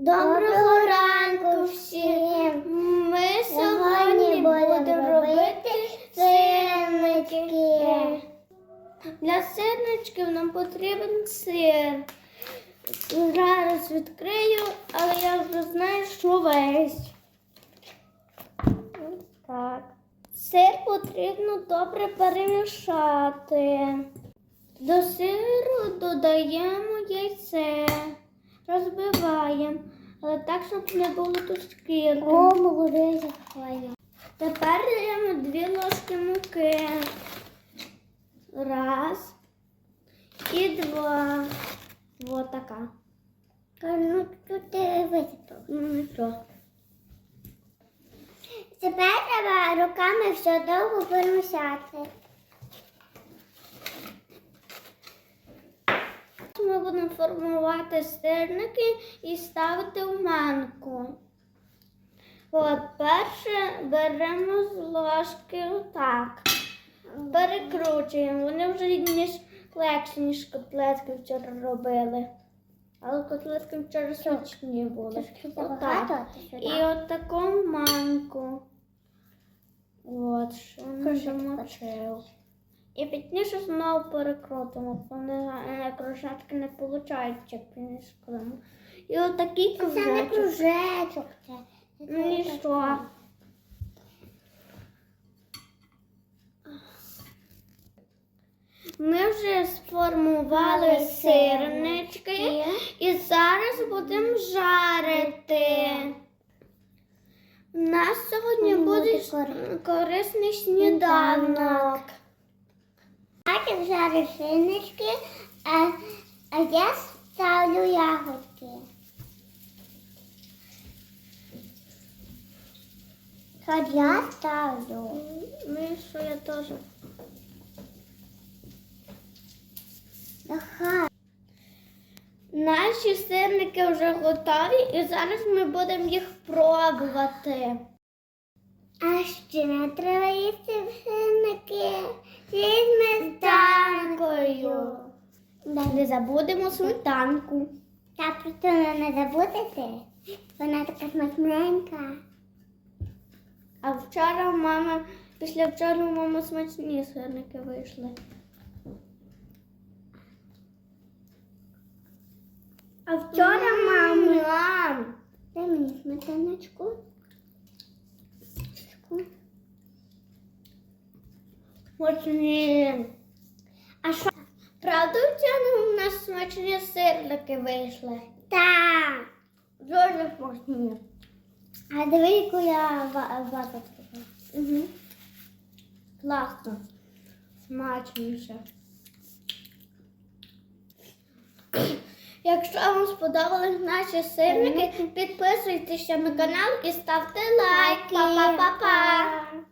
Доброго ранку всім! Ми сьогодні будемо робити сирнички. Для сирничків нам потрібен сир. Зараз відкрию, але я вже знаю, що весь. Так. Сир потрібно добре перемішати. До сиру додаємо розбиваємо, але так, щоб не було тут шкірки. О, молодець, файно. Тепер даємо дві ложки муки. Раз і два. Вот така. Ну, тут висипав. Ну. Тепер треба руками все довго перемішати. Ми будемо формувати сирники і ставити в манку. От перше беремо з ложки отак. Перекручуємо. Вони вже ніж легші, ніж котлетки вчора робили. Але котлетки вчора смачні були. Отак. І от таку манку. От, що не замочив. І пізніше знову перекрутимо, бо вони е, кружечки не виходять, як пінішками. І от такий Це не кружечок. кружечок. Це, Ну і що? Ми вже сформували сирнички і зараз будемо жарити. У нас сьогодні Буде буде кор- корисний сніданок. Бачив жарю шиночки, а, а я ставлю ягодки. От я ставлю. Ну і що я теж. Ага. Наші сирники вже готові і зараз ми будемо їх пробувати. А ще не треба їсти шинники зі сметанкою. Не забудемо сметанку. Та просто не забудете. Вона така смачненька. А вчора у мами, після вчора у мами смачні сирники вийшли. А вчора мама. Дай мені сметаночку. Смачні. А що? Правда, вчора у нас смачні сирники вийшли? Так. Дуже смачні. А диви, яку я вату Угу. Класно. Смачніше. Якщо вам сподобались наші сирники, підписуйтеся на канал і ставте лайки. Па-па-па-па!